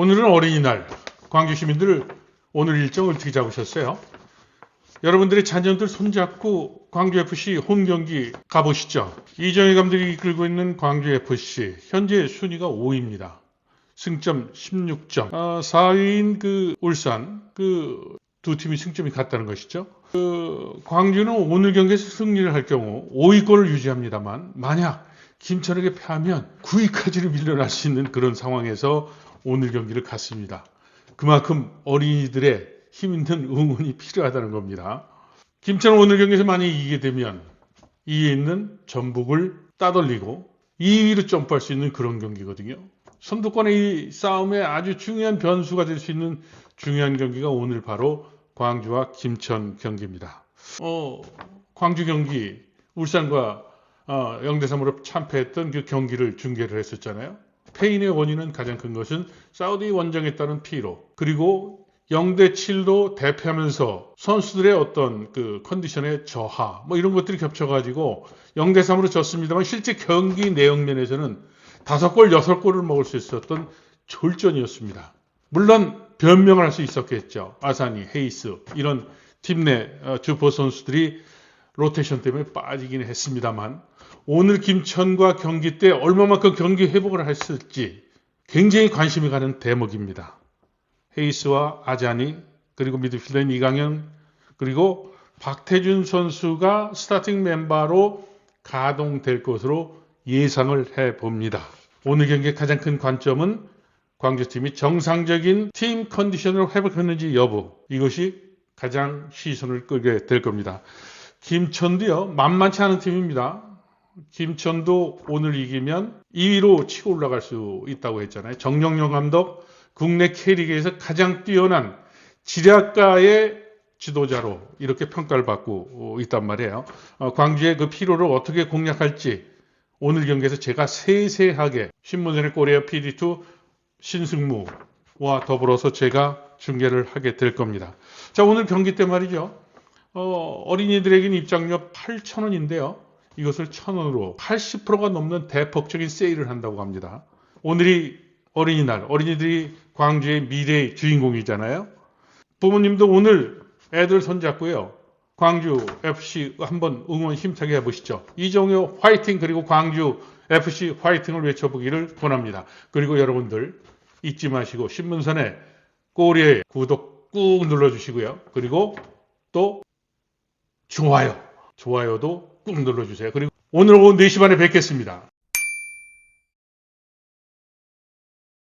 오늘은 어린이날. 광주 시민들 오늘 일정 어떻게 잡으셨어요? 여러분들의 자녀들 손잡고 광주FC 홈 경기 가보시죠. 이정희 감독이 이끌고 있는 광주FC 현재 순위가 5위입니다. 승점 16점. 4위인 그 울산 그 두 팀이 승점이 같다는 것이죠. 그 광주는 오늘 경기에서 승리를 할 경우 5위권을 유지합니다만 만약 김천에게 패하면 9위까지를 밀려날 수 있는 그런 상황에서 오늘 경기를 갔습니다. 그만큼 어린이들의 힘 있는 응원이 필요하다는 겁니다. 김천은 오늘 경기에서 만약 이기게 되면 2위에 있는 전북을 따돌리고 2위로 점프할 수 있는 그런 경기거든요. 선두권의 이 싸움에 아주 중요한 변수가 될 수 있는 중요한 경기가 오늘 바로 광주와 김천 경기입니다. 어, 광주 경기 울산과 어, 0대 3으로 참패했던 그 경기를 중계를 했었잖아요. 패인의 원인은 가장 큰 것은 사우디 원정에 따른 피로 그리고 0대 7로 대패하면서 선수들의 어떤 그 컨디션의 저하 뭐 이런 것들이 겹쳐가지고 0대 3으로 졌습니다만 실제 경기 내용 면에서는 다섯 골 여섯 골을 먹을 수 있었던 졸전이었습니다. 물론 변명을 할 수 있었겠죠. 아사니, 헤이스 이런 팀내 어, 주포 선수들이 로테이션 때문에 빠지긴 했습니다만 오늘 김천과 경기 때 얼마만큼 경기 회복을 했을지 굉장히 관심이 가는 대목입니다. 헤이스와 아자니 그리고 미드필더인 이강현 그리고 박태준 선수가 스타팅 멤버로 가동될 것으로 예상을 해 봅니다. 오늘 경기의 가장 큰 관점은 광주팀이 정상적인 팀 컨디션을 회복했는지 여부 이것이 가장 시선을 끌게 될 겁니다. 김천도요 만만치 않은 팀입니다. 김천도 오늘 이기면 2위로 치고 올라갈 수 있다고 했잖아요. 정영영 감독 국내 K리그에서 가장 뛰어난 지략가의 지도자로 이렇게 평가를 받고 있단 말이에요. 어, 광주의 그 피로를 어떻게 공략할지 오늘 경기에서 제가 세세하게 신문선의 꼬리아 PD2 신승무와 더불어서 제가 중계를 하게 될 겁니다. 자, 오늘 경기 때 말이죠. 어, 어린이들에게는 입장료 8,000원인데요. 이것을 1,000원으로 80%가 넘는 대폭적인 세일을 한다고 합니다. 오늘이 어린이날, 어린이들이 광주의 미래의 주인공이잖아요. 부모님도 오늘 애들 손잡고요. 광주 FC 한번 응원 힘차게 해보시죠. 이정효 화이팅 그리고 광주 FC 화이팅을 외쳐보기를 권합니다. 그리고 여러분들 잊지 마시고 신문선에 꼬리에 구독 꾹 눌러주시고요. 그리고 또 좋아요, 좋아요도 꾹 눌러주세요. 그리고 오늘 오후 4시 반에 뵙겠습니다.